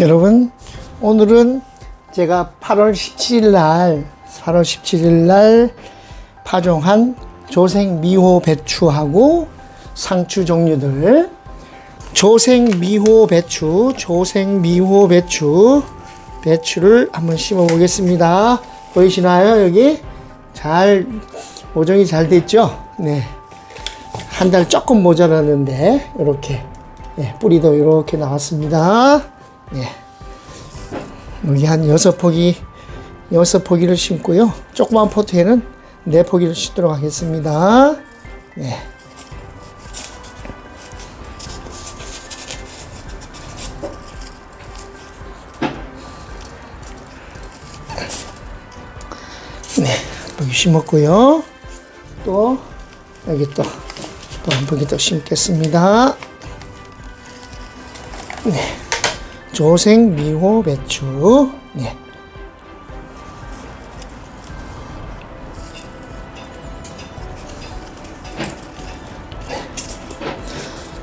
여러분, 오늘은 제가 8월 17일 날, 8월 17일 날 파종한 조생 미호 배추하고 상추 종류들, 조생 미호 배추, 조생 미호 배추, 배추를 한번 심어 보겠습니다. 보이시나요, 여기? 잘, 모종이 잘 됐죠? 네. 한 달 조금 모자랐는데, 이렇게. 예, 뿌리도 이렇게 나왔습니다. 예. 여기 한 여섯 포기, 여섯 포기를 심고요. 조그만 포트에는 네 포기를 심도록 하겠습니다. 예. 네, 여기 심었고요. 또 여기 또 또 한 포기 더 심겠습니다. 조생 미호 배추. 네.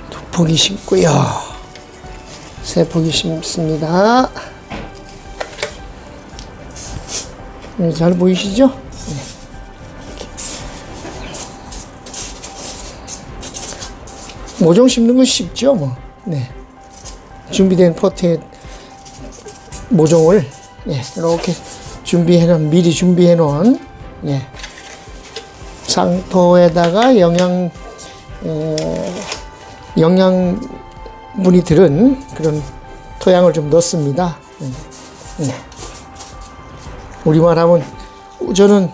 두 포기 심고요. 세 포기 심습니다. 네, 잘 보이시죠? 네. 모종 심는 건 쉽죠, 뭐. 네. 준비된 포트에 모종을 예, 이렇게 준비해 놓은 미리 준비해 놓은 예, 상토에다가 영양 에, 영양분이 들은 그런 토양을 좀 넣습니다. 예. 예. 우리말 하면 저는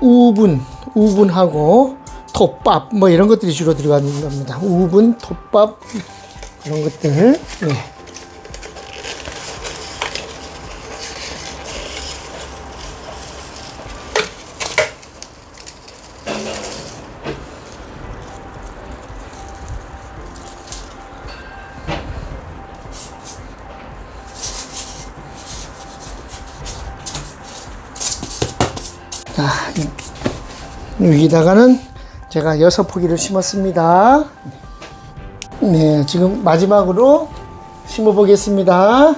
우분 우분하고 톱밥 뭐 이런 것들이 주로 들어가는 겁니다. 우분 톱밥 그런 것들. 예. 자, 이- 여기다가는 제가 여섯 포기를 심었습니다. 네, 지금 마지막으로 심어 보겠습니다.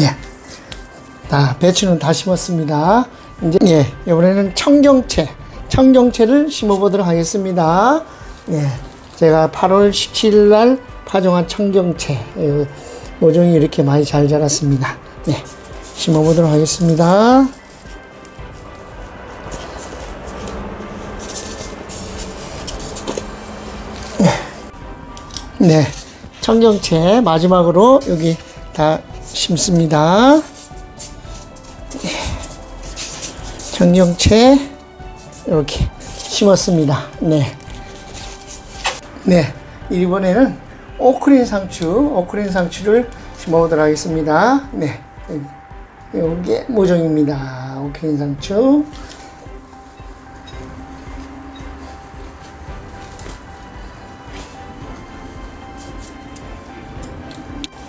예. 다 배추는 다 심었습니다. 이제 예, 이번에는 청경채, 청경채를 심어보도록 하겠습니다. 예, 제가 8월 17일 날 파종한 청경채 예, 모종이 이렇게 많이 잘 자랐습니다. 네, 심어보도록 하겠습니다. 네, 청경채 마지막으로 여기 다 심습니다. 청경채 이렇게 심었습니다. 네. 네. 이번에는 오크린 상추, 오크린 상추를 심어보도록 하겠습니다. 네. 이게 모종입니다. 오크린 상추.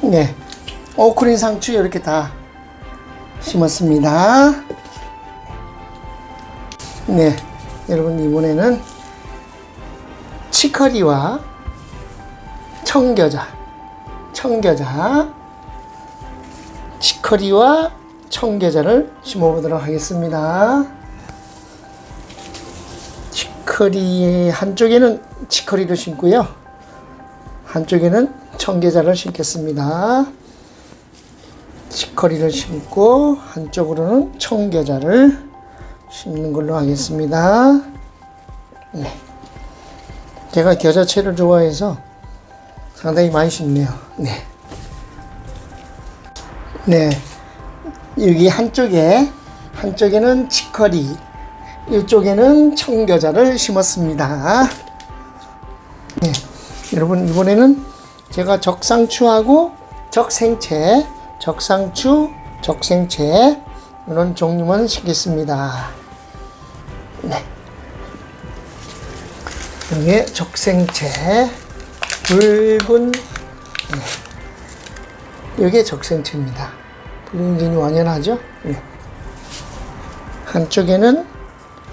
네. 오크린 상추 이렇게 다 심었습니다. 네. 여러분, 이번에는 치커리와 청겨자, 청겨자, 치커리와 청겨자를 심어보도록 하겠습니다. 치커리 한쪽에는 치커리를 심고요. 한쪽에는 청겨자를 심겠습니다. 치커리를 심고 한쪽으로는 청겨자를 심는 걸로 하겠습니다. 네. 제가 겨자채를 좋아해서 상당히 많이 심네요. 네. 네. 여기 한쪽에, 한쪽에는 치커리, 이쪽에는 청겨자를 심었습니다. 네. 여러분, 이번에는 제가 적상추하고 적생채, 적상추, 적생채, 이런 종류만 심겠습니다. 네. 여기에 적생채, 붉은 네. 이게 적생채입니다. 붉은진이 완연하죠? 네. 한쪽에는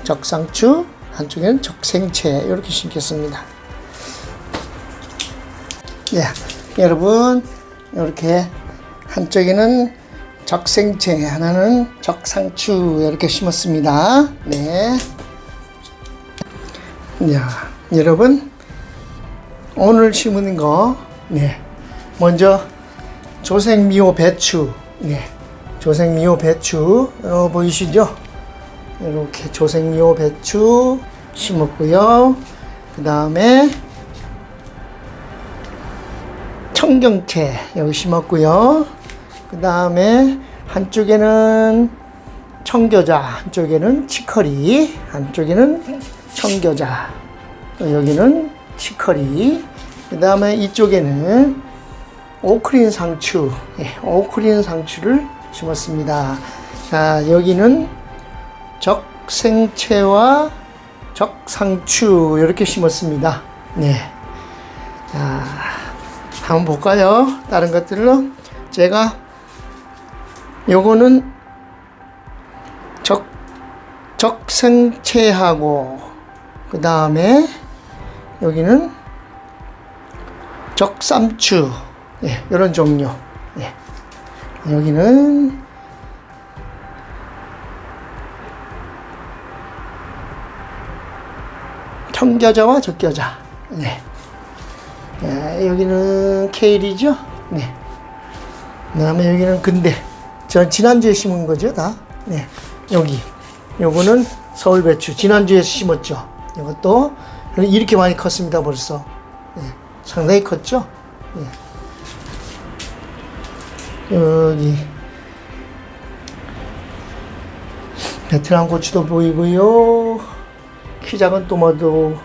적상추, 한쪽에는 적생채 이렇게 심겠습니다. 네, 여러분 이렇게 한쪽에는 적생채, 하나는 적상추 이렇게 심었습니다. 네. 야, 여러분 오늘 심은 거, 네. 먼저 조생미호 배추, 네. 조생미호 배추, 어, 보이시죠? 이렇게 조생미호 배추 심었고요. 그 다음에 청경채 여기 심었고요. 그 다음에 한쪽에는 청겨자, 한쪽에는 치커리, 한쪽에는 청겨자, 또 여기는 치커리. 그 다음에 이쪽에는 오크린 상추, 예, 오크린 상추를 심었습니다. 자, 여기는 적생채와 적상추 이렇게 심었습니다. 네. 자, 한번 볼까요? 다른 것들로 제가 요거는 적 적생채하고 그 다음에 여기는 적쌈추. 예, 이런 종류. 예. 여기는 청겨자와 적겨자. 네. 예, 여기는 케일이죠? 네. 그 다음에 여기는 근대. 저 지난주에 심은 거죠 다? 네. 여기. 요거는 서울 배추. 지난주에 심었죠 이것도 이렇게 많이 컸습니다 벌써 네. 상당히 컸죠 네. 여기 베트남 고추도 보이고요 키 작은 토마토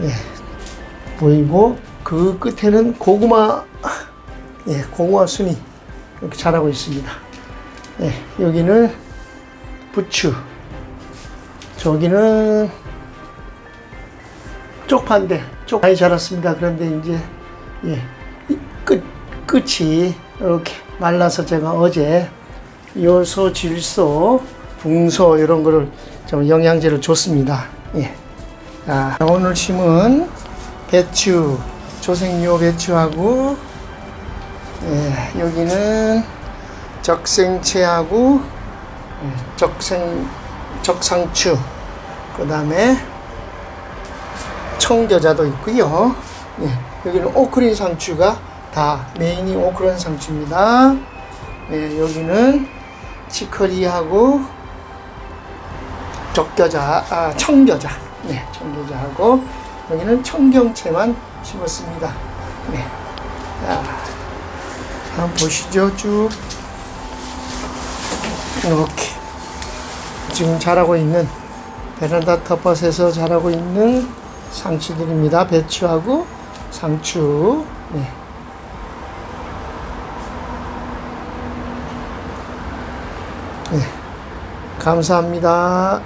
예, 보이고 그 끝에는 고구마 예, 고구마 순이 이렇게 자라고 있습니다. 예, 여기는 부추 저기는 쪽반대 쪽 많이 자랐습니다. 그런데 이제 예, 이끝 끝이 이렇게 말라서 제가 어제 요소, 질소, 붕소 이런 거를 좀 영양제를 줬습니다. 예. 자, 오늘 심은 배추, 조생요 배추하고 예, 여기는 적생채하고 음, 적생 적상추 그 다음에 청겨자도 있고요. 예, 여기는 오크린 상추가 다 메인이 오크린 상추입니다. 네, 여기는 치커리하고 적겨자, 아, 청겨자. 네, 청겨자하고 여기는 청경채만 심었습니다. 네. 자, 한번 보시죠. 쭉. 이렇게. 지금 자라고 있는 베란다 텃밭에서 자라고 있는 상추들입니다. 배추하고 상추. 네. 네. 감사합니다.